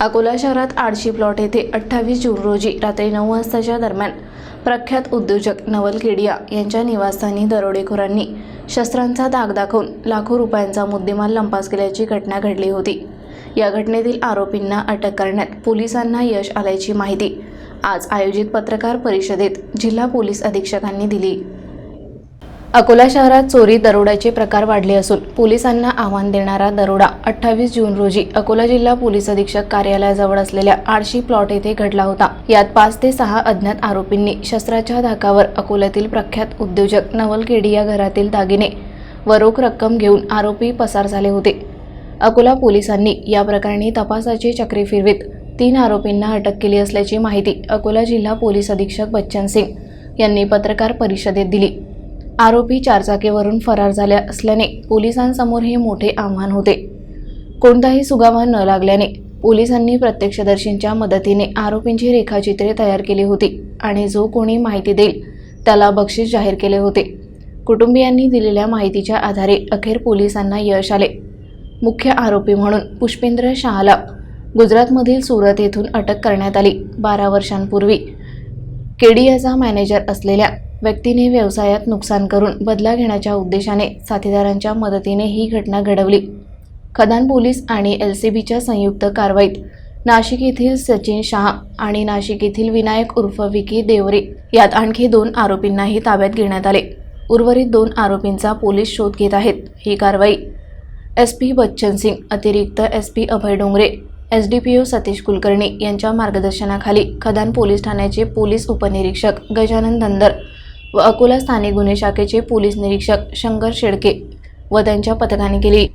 अकोला शहरात आडशी प्लॉट येथे अठ्ठावीस जून रोजी रात्री नऊ वाजताच्या दरम्यान प्रख्यात उद्योजक नवल केडिया यांच्या निवासस्थानी दरोडेखोरांनी शस्त्रांचा धाक दाखवून लाखो रुपयांचा मुद्देमाल लंपास केल्याची घटना घडली होती. या घटनेतील आरोपींना अटक करण्यात पोलिसांना यश आल्याची माहिती आज आयोजित पत्रकार परिषदेत जिल्हा पोलीस अधीक्षकांनी दिली. अकोला शहरात चोरी दरोड्याचे प्रकार वाढले असून पोलिसांना आव्हान देणारा दरोडा अठ्ठावीस जून रोजी अकोला जिल्हा पोलीस अधीक्षक कार्यालयाजवळ असलेल्या आडशी प्लॉट येथे घडला होता. यात पाच ते सहा अज्ञात आरोपींनी शस्त्राच्या धाकावर अकोल्यातील प्रख्यात उद्योजक नवल केडी या घरातील दागिने व रोख रक्कम घेऊन आरोपी पसार झाले होते. अकोला पोलिसांनी या प्रकरणी तपासाची चक्री फिरवीत. तीन आरोपींना अटक केली असल्याची माहिती अकोला जिल्हा पोलीस अधीक्षक बच्चन सिंग यांनी पत्रकार परिषदेत दिली. आरोपी चारचाकीवरून फरार झाल्या असल्याने पोलिसांसमोर हे मोठे आव्हान होते. कोणताही सुगावा न लागल्याने पोलिसांनी प्रत्यक्षदर्शींच्या मदतीने आरोपींची रेखाचित्रे तयार केली होती आणि जो कोणी माहिती देईल त्याला बक्षीस जाहीर केले होते. कुटुंबियांनी दिलेल्या माहितीच्या आधारे अखेर पोलिसांना यश आले. मुख्य आरोपी म्हणून पुष्पेंद्र शहाला गुजरातमधील सुरत येथून अटक करण्यात आली. बारा वर्षांपूर्वी केडियाचा मॅनेजर असलेल्या व्यक्तीने व्यवसायात नुकसान करून बदला घेण्याच्या उद्देशाने साथीदारांच्या मदतीने ही घटना घडवली. खदान पोलीस आणि एल सी बीच्या संयुक्त कारवाईत नाशिक येथील सचिन शहा आणि नाशिक येथील विनायक उर्फ विकी देवरे यात आणखी दोन आरोपींनाही ताब्यात घेण्यात आले. उर्वरित दोन आरोपींचा पोलीस शोध घेत आहेत. ही कारवाई एस पी बच्चन सिंग अतिरिक्त S P Abhay Dongre S D P O Satish Kulkarni यांच्या मार्गदर्शनाखाली खदान पोलीस ठाण्याचे पोलीस उपनिरीक्षक गजानन धंदर व अकोला स्थानिक गुन्हे शाखेचे पोलीस निरीक्षक शंकर शेडके व त्यांच्या पथकाने केली.